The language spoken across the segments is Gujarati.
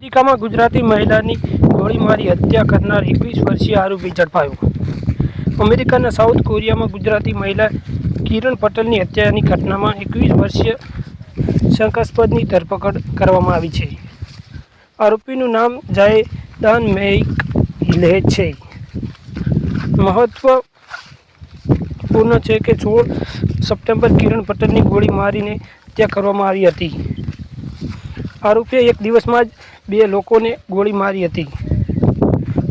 અમેરિકામાં ગુજરાતી મહિલાની ગોળી મારી હત્યા કરનાર એકવીસ વર્ષીય આરોપી ઝડપાયો. અમેરિકાના સાઉથ કોરિયામાં ગુજરાતી મહિલા કિરણ પટેલની હત્યાની ઘટનામાં એકવીસ વર્ષીય શંકાસ્પદની ધરપકડ કરવામાં આવી છે. આરોપીનું નામ જાયદાન મેઇક લે છે. મહત્વપૂર્ણ છે કે સોળ સપ્ટેમ્બર કિરણ પટેલની ગોળી મારીને હત્યા કરવામાં આવી હતી. આરોપીએ એક દિવસમાં જ બે લોકોને ગોળી મારી હતી.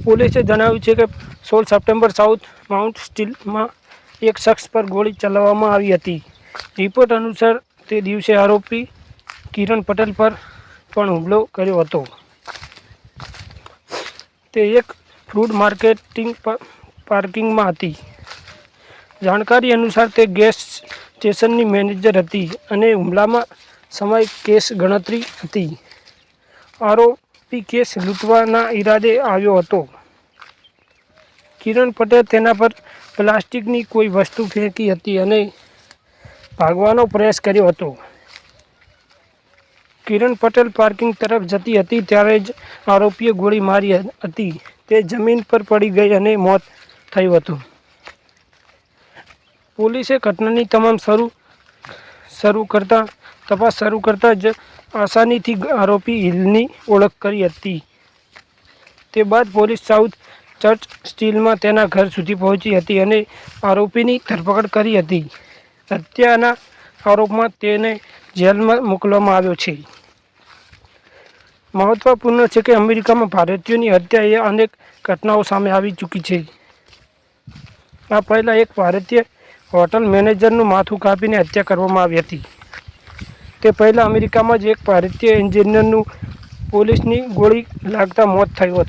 પોલીસે જણાવ્યું છે કે સોળ સપ્ટેમ્બર સાઉથ માઉન્ટ સ્ટીલમાં એક શખ્સ પર ગોળી ચલાવવામાં આવી હતી. રિપોર્ટ અનુસાર તે દિવસે આરોપી કિરણ પટેલ પર પણ હુમલો કર્યો હતો. તે એક ફ્રૂટ માર્કેટિંગ પાર્કિંગમાં હતી. જાણકારી અનુસાર તે ગેસ સ્ટેશનની મેનેજર હતી અને હુમલામાં સમય કેસ ગણતરી હતી. આરોપી કેસ લૂંટવાના ઈરાદે આવ્યો હતો. કિરણ પટેલ તેના પર પ્લાસ્ટિકની કોઈ વસ્તુ ફેંકી હતી અને ભાગવાનો પ્રયાસ કર્યો હતો. કિરણ પટેલ પાર્કિંગ તરફ જતી હતી ત્યારે જ આરોપીએ ગોળી મારી હતી. તે જમીન પર પડી ગઈ અને મોત થયું હતું. પોલીસે ઘટનાની તમામ શરૂ શરૂ કરતાં, તપાસ શરૂ કરતાં જ આસાનીથી આરોપી હિલની ઓળખ કરી હતી. તે બાદ પોલીસ સાઉથ ચર્ચ સ્ટીલમાં તેના ઘર સુધી પહોંચી હતી અને આરોપીની ધરપકડ કરી હતી. હત્યાના આરોપમાં તેને જેલમાં મોકલવામાં આવ્યો છે. મહત્વપૂર્ણ છે કે અમેરિકામાં ભારતીયોની હત્યા એ અનેક ઘટનાઓ સામે આવી ચૂકી છે. આ પહેલાં એક ભારતીય હોટલ મેનેજરનું માથું કાપીને હત્યા કરવામાં આવી હતી. તે પહેલાં અમેરિકામાં જ એક ભારતીય એન્જિનિયરનું પોલીસની ગોળી લાગતા મોત થયું હતું.